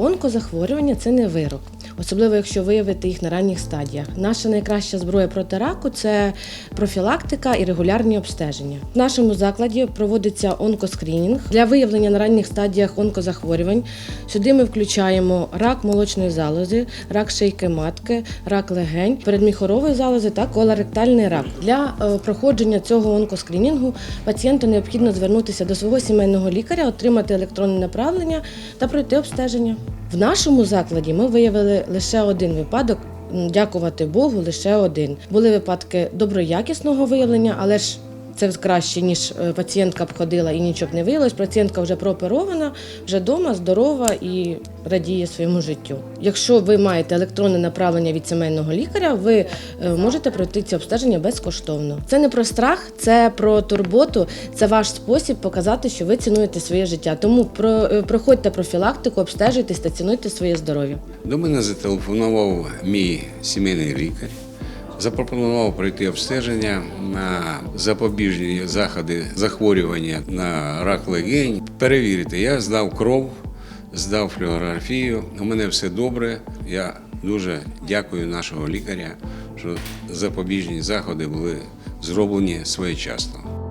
Онкозахворювання це не вирок, особливо якщо виявити їх на ранніх стадіях. Наша найкраща зброя проти раку це профілактика і регулярні обстеження. В нашому закладі проводиться онкоскринінг для виявлення на ранніх стадіях онкозахворювань. Сюди ми включаємо рак молочної залози, рак шийки матки, рак легень, передміхорової залози та колоректальний рак. Для е, проходження цього онкоскрінінгу пацієнту необхідно звернутися до свого сімейного лікаря, отримати електронне направлення та пройти обстеження. В нашому закладі ми виявили лише один випадок. Дякувати Богу, лише один. Були випадки доброякісного виявлення, але ж це краще, ніж е, пацієнтка б ходила і нічого б не виявилось. Пацієнтка вже прооперована, вже вдома, здорова і радіє своєму життю. Якщо ви маєте електронне направлення від сімейного лікаря, ви е, можете пройти ці обстеження безкоштовно. Це не про страх, це про турботу, це ваш спосіб показати, що ви цінуєте своє життя. Тому про, е, проходьте профілактику, обстежуйтесь та цінуйте своє здоров'я. До мене зателефонував мій сімейний лікар, запропонував пройти обстеження на запобіжні заходи захворювання на рак легень. Перевірити, я здав кров, здав флюорографію. У мене все добре. Я дуже дякую нашого лікаря, що запобіжні заходи були зроблені своєчасно.